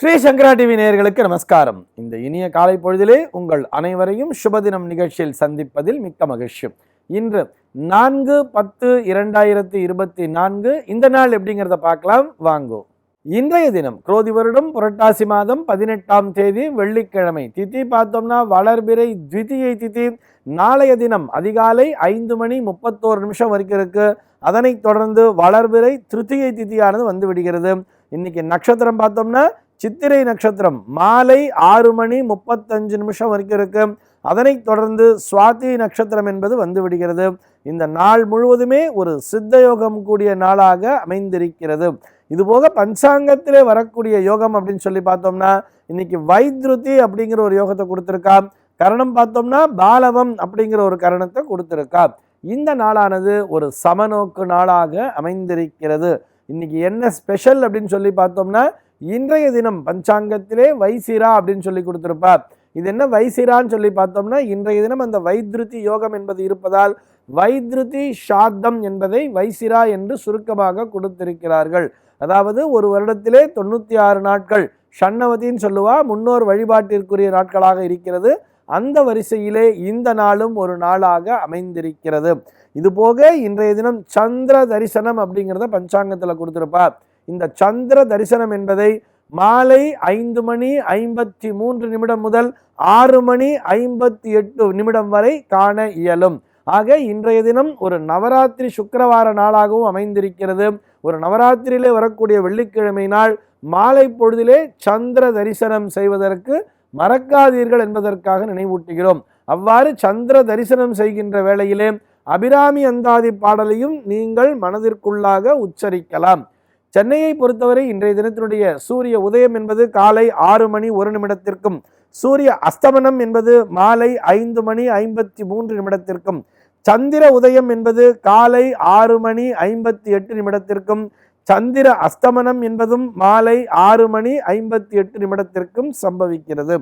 ஸ்ரீ சங்கரா TV நேயர்களுக்கு நமஸ்காரம். இந்த இனிய காலை பொழுதிலே உங்கள் அனைவரையும் சுபதினம் நிகழ்ச்சியில் சந்திப்பதில் மிக்க மகிழ்ச்சி. இன்று நான்கு பத்து இரண்டாயிரத்தி இருபத்தி நான்கு இந்த நாள் எப்படிங்கிறத பார்க்கலாம். வாங்கோ. இன்றைய தினம் குரோதி வருடம் புரட்டாசி மாதம் பதினெட்டாம் தேதி வெள்ளிக்கிழமை. திதி பார்த்தோம்னா வளர்பிறை த்விதியை திதி. நாளைய தினம் அதிகாலை ஐந்து மணி முப்பத்தோரு நிமிஷம் வரைக்கும் இருக்கு. அதனைத் தொடர்ந்து வளர்பிறை திருத்தியை திதியானது வந்து விடுகிறது. இன்னைக்கு நட்சத்திரம் பார்த்தோம்னா சித்திரை நட்சத்திரம் மாலை ஆறு மணி முப்பத்தஞ்சு நிமிஷம் வரைக்கும் இருக்கு. அதனைத் தொடர்ந்து சுவாதி நட்சத்திரம் என்பது வந்து விடுகிறது. இந்த நாள் முழுவதுமே ஒரு சித்த யோகம் கூடிய நாளாக அமைந்திருக்கிறது. இதுபோக பஞ்சாங்கத்திலே வரக்கூடிய யோகம் அப்படின்னு சொல்லி பார்த்தோம்னா இன்னைக்கு வைத்ருதி அப்படிங்கிற ஒரு யோகத்தை கொடுத்துருக்கா. கரணம் பார்த்தோம்னா பாலவம் அப்படிங்கிற ஒரு கரணத்தை கொடுத்துருக்கா. இந்த நாளானது ஒரு சமநோக்கு நாளாக அமைந்திருக்கிறது. இன்னைக்கு என்ன ஸ்பெஷல் அப்படின்னு சொல்லி பார்த்தோம்னா இன்றைய தினம் பஞ்சாங்கத்திலே வைசிரா அப்படின்னு சொல்லி கொடுத்துருப்பார். இது என்ன வைசிரான்னு சொல்லி பார்த்தோம்னா இன்றைய தினம் அந்த வைத்ருதி யோகம் என்பது இருப்பதால் வைத்ருதி ஷாத்தம் என்பதை வைசிரா என்று சுருக்கமாக கொடுத்திருக்கிறார்கள். அதாவது ஒரு வருடத்திலே தொண்ணூற்றி ஆறு நாட்கள் ஷண்ணவதின்னு சொல்லுவா முன்னோர் வழிபாட்டிற்குரிய நாட்களாக இருக்கிறது. அந்த வரிசையிலே இந்த நாளும் ஒரு நாளாக அமைந்திருக்கிறது. இதுபோக இன்றைய தினம் சந்திர தரிசனம் அப்படிங்கிறத பஞ்சாங்கத்தில் கொடுத்துருப்பார். இந்த சந்திர தரிசனம் என்பதை மாலை ஐந்து மணி ஐம்பத்தி மூன்று நிமிடம் முதல் ஆறு மணி ஐம்பத்தி எட்டு நிமிடம் வரை காண இயலும். ஆக இன்றைய தினம் ஒரு நவராத்திரி சுக்கரவார நாளாகவும் அமைந்திருக்கிறது. ஒரு நவராத்திரியிலே வரக்கூடிய வெள்ளிக்கிழமை நாள் மாலை பொழுதிலே சந்திர தரிசனம் செய்வதற்கு மறக்காதீர்கள் என்பதற்காக நினைவூட்டுகிறோம். அவ்வாறு சந்திர தரிசனம் செய்கின்ற வேளையிலே அபிராமி அந்தாதி பாடலையும் நீங்கள் மனதிற்குள்ளாக உச்சரிக்கலாம். சென்னையை பொறுத்தவரை இன்றைய தினத்தினுடைய சூரிய உதயம் என்பது காலை ஆறு மணி ஒரு நிமிடத்திற்கும் சூரிய அஸ்தமனம் என்பது மாலை ஐந்து மணி ஐம்பத்தி மூன்று நிமிடத்திற்கும் சந்திர உதயம் என்பது காலை ஆறு மணி ஐம்பத்தி எட்டு நிமிடத்திற்கும் சந்திர அஸ்தமனம் என்பதும் மாலை ஆறு மணி ஐம்பத்தி எட்டு நிமிடத்திற்கும் சம்பவிக்கிறது.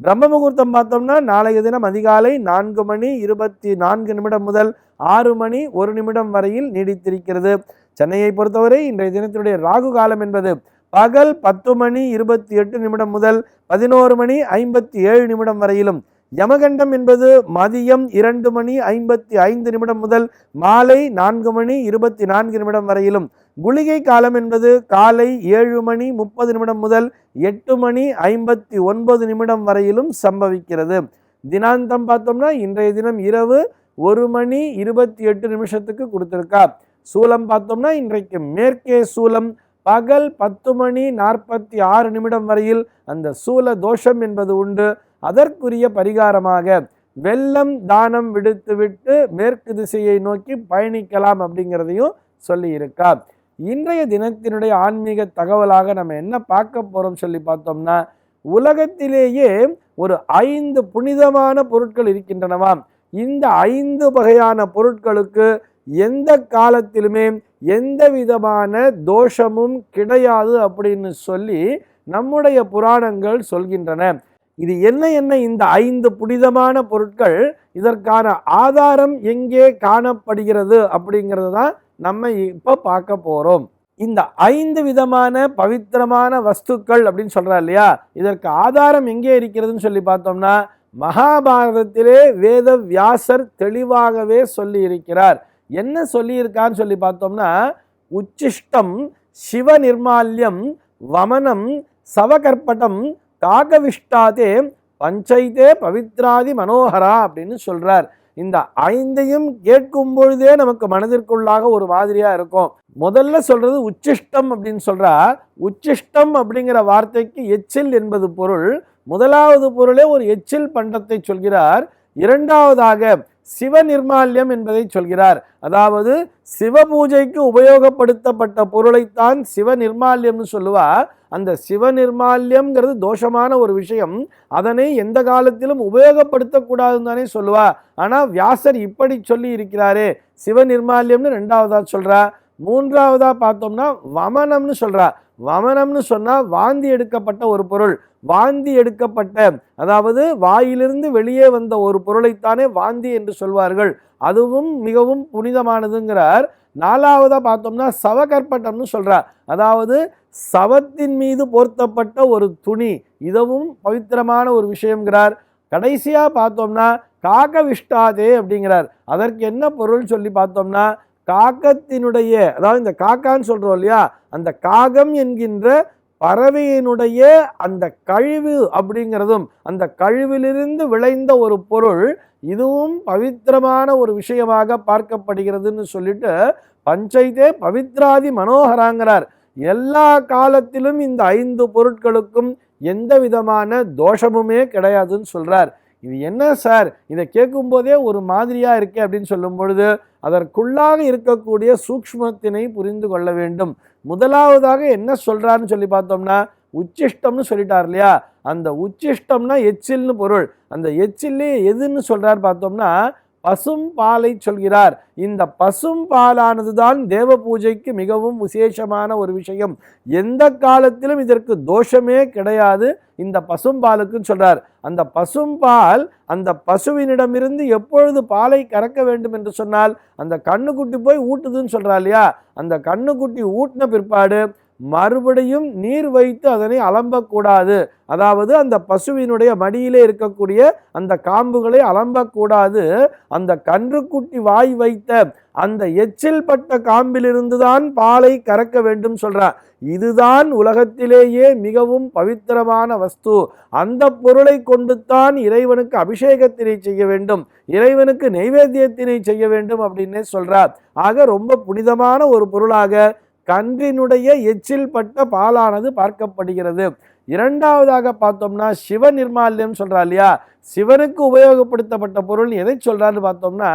பிரம்ம முகூர்த்தம் பார்த்தோம்னா நாளைய தினம் அதிகாலை நான்கு மணி இருபத்தி நான்கு நிமிடம் முதல் ஆறு மணி ஒரு நிமிடம் வரையில் நீடித்திருக்கிறது. சென்னையை பொறுத்தவரை இன்றைய தினத்தினுடைய ராகு காலம் என்பது பகல் பத்து மணி இருபத்தி எட்டு நிமிடம் முதல் பதினோரு மணி ஐம்பத்தி ஏழு நிமிடம் வரையிலும். யமகண்டம் என்பது மதியம் இரண்டு மணி ஐம்பத்தி ஐந்து நிமிடம் முதல் மாலை நான்கு மணி இருபத்தி நான்கு நிமிடம் வரையிலும். குளிகை காலம் என்பது காலை ஏழு மணி முப்பது நிமிடம் முதல் எட்டு மணி ஐம்பத்தி ஒன்பது நிமிடம் வரையிலும் சம்பவிக்கிறது. தினாந்தம் பார்த்தோம்னா இன்றைய தினம் இரவு ஒரு மணி இருபத்தி எட்டு நிமிஷத்துக்கு கொடுத்துருக்கா சூலம் பார்த்தோம்னா இன்றைக்கு மேற்கே சூலம் பகல் பத்து மணி நாற்பத்தி ஆறு நிமிடம் வரையில் அந்த சூல தோஷம் என்பது உண்டு. அதற்குரிய பரிகாரமாக வெள்ளம் தானம் விடுத்துவிட்டு மேற்கு திசையை நோக்கி பயணிக்கலாம் அப்படிங்கிறதையும் சொல்லியிருக்கா இன்றைய தினத்தினுடைய ஆன்மீக தகவலாக நம்ம என்ன பார்க்க போகிறோம் சொல்லி பார்த்தோம்னா உலகத்திலேயே ஒரு ஐந்து புனிதமான பொருட்கள் இருக்கின்றனவாம் இந்த ஐந்து வகையான பொருட்களுக்கு எந்த காலத்திலுமே எந்த விதமான தோஷமும் கிடையாது அப்படின்னு சொல்லி நம்முடைய புராணங்கள் சொல்கின்றன. இது என்ன என்ன? இந்த ஐந்து புனிதமான பொருட்கள் இதற்கான ஆதாரம் எங்கே காணப்படுகிறது அப்படிங்கிறது தான் நம்ம இப்போ பார்க்க போகிறோம் இந்த ஐந்து விதமான பவித்திரமான வஸ்துக்கள் அப்படின்னு சொல்கிறா இல்லையா? இதற்கு ஆதாரம் எங்கே இருக்கிறதுன்னு சொல்லி பார்த்தோம்னா மகாபாரதத்திலே வேத வியாசர் தெளிவாகவே சொல்லி இருக்கிறார். என்ன சொல்லியிருக்கான்னு சொல்லி பார்த்தோம்னா உச்சிஷ்டம் சிவ நிர்மால்யம் வமனம் சவகற்பட்டம் காகவிஷ்டாதே பஞ்சைதே பவித்ராதி மனோகரா அப்படின்னு சொல்றார். இந்த ஐந்தையும் கேட்கும் பொழுதே நமக்கு மனதிற்குள்ளாக ஒரு மாதிரியா இருக்கும். முதல்ல சொல்றது உச்சிஷ்டம் அப்படின்னு சொல்றா. உச்சிஷ்டம் அப்படிங்கிற வார்த்தைக்கு எச்சில் என்பது பொருள். முதலாவது பொருளே ஒரு எச்சில் பண்டத்தை சொல்கிறார். இரண்டாவதாக சிவ நிர்மால்யம் என்பதை சொல்கிறார். அதாவது சிவ பூஜைக்கு உபயோகப்படுத்தப்பட்ட பொருளைத்தான் சிவ நிர்மால்யம்னு சொல்லுவா. அந்த சிவ நிர்மால்யம்ங்கிறது தோஷமான ஒரு விஷயம். அதனை எந்த காலத்திலும் உபயோகப்படுத்தக்கூடாதுன்னு தானே சொல்லுவா. ஆனால் வியாசர் இப்படி சொல்லி இருக்கிறாரே. சிவ நிர்மால்யம்னு ரெண்டாவதாக சொல்கிறா மூன்றாவதாக பார்த்தோம்னா வமனம்னு சொல்கிறா வமனம்னு சொன்னால் வாந்தி எடுக்கப்பட்ட ஒரு பொருள். வாந்தி எடுக்கப்பட்ட அதாவது வாயிலிருந்து வெளியே வந்த ஒரு பொருளைத்தானே வாந்தி என்று சொல்வார்கள். அதுவும் மிகவும் புனிதமானதுங்கிறார். நாலாவதாக பார்த்தோம்னா சவகற்பட்டம்னு சொல்கிறார் அதாவது சவத்தின் மீது போர்த்தப்பட்ட ஒரு துணி. இதுவும் பவித்திரமான ஒரு விஷயங்கிறார் கடைசியாக பார்த்தோம்னா காகவிஷ்டாதே அப்படிங்கிறார். அதற்கு என்ன பொருள் சொல்லி பார்த்தோம்னா காக்கத்தினுடைய அதாவது இந்த காக்கான்னு சொல்கிறோம் இல்லையா? அந்த காகம் என்கின்ற பறவையினுடைய அந்த கழிவு அப்படிங்கிறதும் அந்த கழிவிலிருந்து விளைந்த ஒரு பொருள் இதுவும் பவித்திரமான ஒரு விஷயமாக பார்க்கப்படுகிறதுன்னு சொல்லிட்டு பஞ்சைதே பவித்ராதி மனோகராங்கிறார். எல்லா காலத்திலும் இந்த ஐந்து பொருட்களுக்கும் எந்த விதமான தோஷமுமே கிடையாதுன்னு சொல்கிறார் இது என்ன சார்? இதை கேட்கும்போதே ஒரு மாதிரியாக இருக்கே அப்படின்னு சொல்லும் பொழுது அதற்குள்ளாக இருக்கக்கூடிய சூக்ஷ்மத்தினை புரிந்து கொள்ள வேண்டும். முதலாவதாக என்ன சொல்கிறாருன்னு சொல்லி பார்த்தோம்னா உச்சிஷ்டம்னு சொல்லிட்டார் இல்லையா? அந்த உச்சிஷ்டம்னா எச்சில்னு பொருள். அந்த எச்சில்லே எதுன்னு சொல்கிறார் பார்த்தோம்னா பசும் பாலை சொல்கிறார். இந்த பசும் பாலானது தான் தேவ பூஜைக்கு மிகவும் விசேஷமான ஒரு விஷயம். எந்த காலத்திலும் இதற்கு தோஷமே கிடையாது. இந்த பசும்பாலுக்குன்னு சொல்கிறார் அந்த பசும்பால் அந்த பசுவினிடமிருந்து எப்பொழுது பாலை கறக்க வேண்டும் என்று சொன்னால் அந்த கண்ணுக்குட்டி போய் ஊட்டுதுன்னு சொல்கிறா இல்லையா? அந்த கண்ணுக்குட்டி ஊட்டின பிற்பாடு மறுபடியும் நீர் வைத்து அதனை அலம்பக்கூடாது. அதாவது அந்த பசுவினுடைய மடியிலே இருக்கக்கூடிய அந்த காம்புகளை அலம்பக்கூடாது. அந்த கன்றுக்குட்டி வாய் வைத்த அந்த எச்சில் பட்ட காம்பிலிருந்து தான் பாலை கறக்க வேண்டும் சொல்றார். இதுதான் உலகத்திலேயே மிகவும் பவித்திரமான வஸ்து. அந்த பொருளை கொண்டுத்தான் இறைவனுக்கு அபிஷேகத்தினை செய்ய வேண்டும். இறைவனுக்கு நைவேத்தியத்தினை செய்ய வேண்டும் அப்படின்னே சொல்றார். ஆக ரொம்ப புனிதமான ஒரு பொருளாக கன்றினுடைய எச்சில் பட்ட பாலானது பார்க்கப்படுகிறது. இரண்டாவதாக பார்த்தோம்னா சிவ நிர்மால்யம் சொல்கிறா இல்லையா? சிவனுக்கு உபயோகப்படுத்தப்பட்ட பொருள் எதை சொல்கிறான்னு பார்த்தோம்னா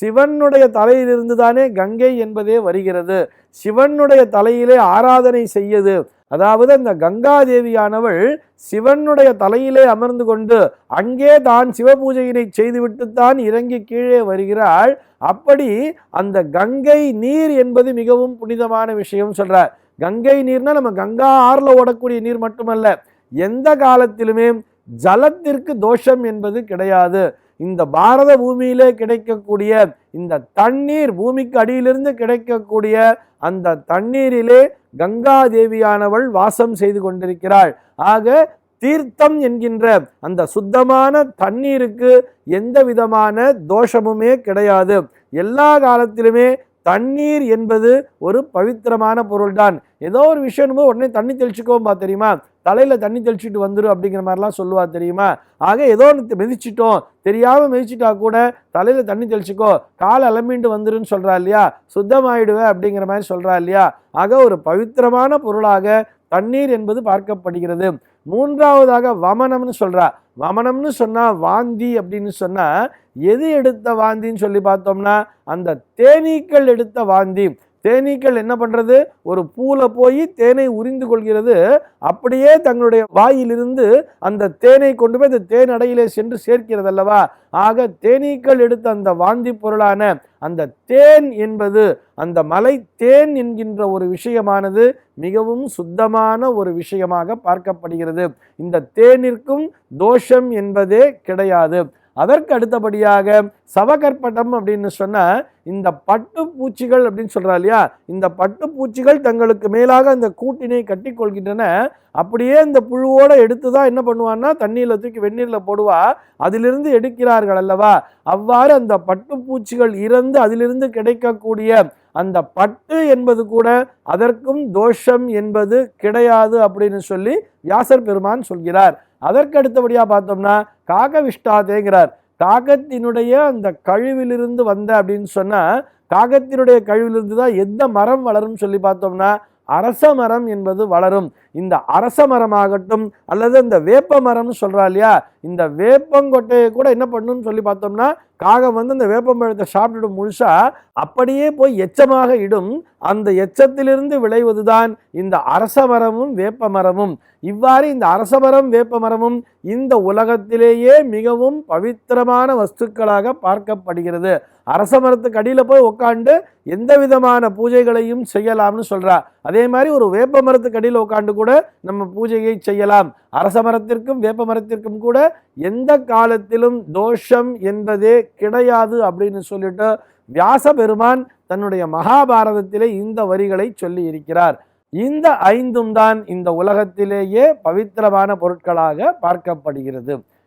சிவனுடைய தலையிலிருந்து தானே கங்கை என்பதே வருகிறது. சிவனுடைய தலையிலே ஆராதனை செய்யது. அதாவது அந்த கங்காதேவியானவள் சிவனுடைய தலையிலே அமர்ந்து கொண்டு அங்கே தான் சிவபூஜையினை செய்துவிட்டுத்தான் இறங்கி கீழே வருகிறாள். அப்படி அந்த கங்கை நீர் என்பது மிகவும் புனிதமான விஷயம் சொல்கிறார் கங்கை நீர்னா நம்ம கங்கா ஆறில் ஓடக்கூடிய நீர் மட்டுமல்ல எந்த காலத்திலுமே ஜலத்திற்கு தோஷம் என்பது கிடையாது. இந்த பாரத பூமியிலே கிடைக்கக்கூடிய இந்த தண்ணீர் பூமிக்கு அடியிலிருந்து கிடைக்கக்கூடிய அந்த தண்ணீரிலே கங்கா தேவியானவள் வாசம் செய்து கொண்டிருக்கிறாள். ஆக தீர்த்தம் என்கின்ற அந்த சுத்தமான தண்ணீருக்கு எந்த விதமான தோஷமுமே கிடையாது. எல்லா காலத்திலுமே தண்ணீர் என்பது ஒரு பவித்திரமான பொருள்தான். ஏதோ ஒரு விஷயம் உடனே தண்ணி தெளிச்சுக்கோம்பா தெரியுமா? தலையில் தண்ணி தெளிச்சிட்டு வந்துடும் அப்படிங்கிற மாதிரிலாம் சொல்லுவா தெரியுமா? ஆக ஏதோ ஒன்று மிதிச்சிட்டோம். தெரியாமல் மிதிச்சிட்டா கூட தலையில் தண்ணி தெளிச்சிக்கோ கால் அலம்பிண்டு வந்துருன்னு சொல்கிறா இல்லையா? சுத்தமாயிடுவேன் அப்படிங்கிற மாதிரி சொல்கிறா இல்லையா? ஆக ஒரு பவித்திரமான பொருளாக தண்ணீர் என்பது பார்க்கப்படுகிறது. மூன்றாவதாக வமனம்னு சொல்கிறா வமனம்னு சொன்னால் வாந்தி அப்படின்னு சொன்னால் எது எடுத்த வாந்தின்னு சொல்லி பார்த்தோம்னா அந்த தேனீக்கள் எடுத்த வாந்தி. தேனீக்கள் என்ன பண்ணுறது ஒரு பூவில் போய் தேனை உறிந்து கொள்கிறது. அப்படியே தங்களுடைய வாயிலிருந்து அந்த தேனை கொண்டு போய் அந்த தேன் அடையிலே சென்று சேர்க்கிறது அல்லவா ஆக தேனீக்கள் எடுத்த அந்த வாந்தி பொருளான அந்த தேன் என்பது அந்த மலை தேன் என்கின்ற ஒரு விஷயமானது மிகவும் சுத்தமான ஒரு விஷயமாக பார்க்கப்படுகிறது. இந்த தேனிற்கும் தோஷம் என்பதே கிடையாது. அதற்கு அடுத்தபடியாக சவகற்பட்டம் அப்படின்னு சொன்ன இந்த பட்டு பூச்சிகள் அப்படின்னு சொல்கிறா இல்லையா? இந்த பட்டு பூச்சிகள் தங்களுக்கு மேலாக அந்த கூட்டினை கட்டி கொள்கின்றன. அப்படியே இந்த புழுவோடு எடுத்து தான் என்ன பண்ணுவான்னா தண்ணியில் தூக்கி வெந்நீரில் போடுவா. அதிலிருந்து எடுக்கிறார்கள் அல்லவா? அவ்வாறு அந்த பட்டுப்பூச்சிகள் இறந்து அதிலிருந்து கிடைக்கக்கூடிய அந்த பட்டு என்பது கூட அதற்கும் தோஷம் என்பது கிடையாது அப்படின்னு சொல்லி வியாசர் பெருமான் சொல்கிறார். அதற்கு அடுத்தபடியாக பார்த்தோம்னா காகவிஷ்டாதேங்கிறார். காகத்தினுடைய அந்த கழிவிலிருந்து வந்த அப்படின்னு சொன்னால் காகத்தினுடைய கழிவிலிருந்து தான் எந்த மரம் வளரும் சொல்லி பார்த்தோம்னா அரச மரம் என்பது வளரும். இந்த அரச மரமாகட்டும் அல்லது இந்த வேப்ப மரம்னு சொல்கிறா இல்லையா? இந்த வேப்பங்கொட்டையை கூட என்ன பண்ணுன்னு சொல்லி பார்த்தோம்னா காகம் வந்து இந்த வேப்பம்பழத்தை சாப்பிட்டுட்டு முழுசா அப்படியே போய் எச்சமாக இடும். அந்த எச்சத்திலிருந்து விளைவதுதான் இந்த அரச மரமும் வேப்ப மரமும். இவ்வாறு இந்த அரச மரம் வேப்ப மரமும் இந்த உலகத்திலேயே மிகவும் பவித்திரமான வஸ்துக்களாக பார்க்கப்படுகிறது. அரச மரத்துக்கு அடியில் போய் உட்காந்து எந்த விதமான பூஜைகளையும் செய்யலாம்னு சொல்றா. அதே மாதிரி ஒரு வேப்ப மரத்துக்கு அடியில் உட்காந்து கூட நம்ம பூஜையை செய்யலாம். அரச மரத்திற்கும் வேப்ப மரத்திற்கும் கூட எந்த காலத்திலும் தோஷம் என்பதே கிடையாது அப்படின்னு சொல்லிட்டு வியாச பெருமான் தன்னுடைய மகாபாரதத்திலே இந்த வரிகளை சொல்லி இருக்கிறார் இந்த ஐந்தும் தான் இந்த உலகத்திலேயே பவித்திரமான பொருட்களாக பார்க்கப்படுகிறது.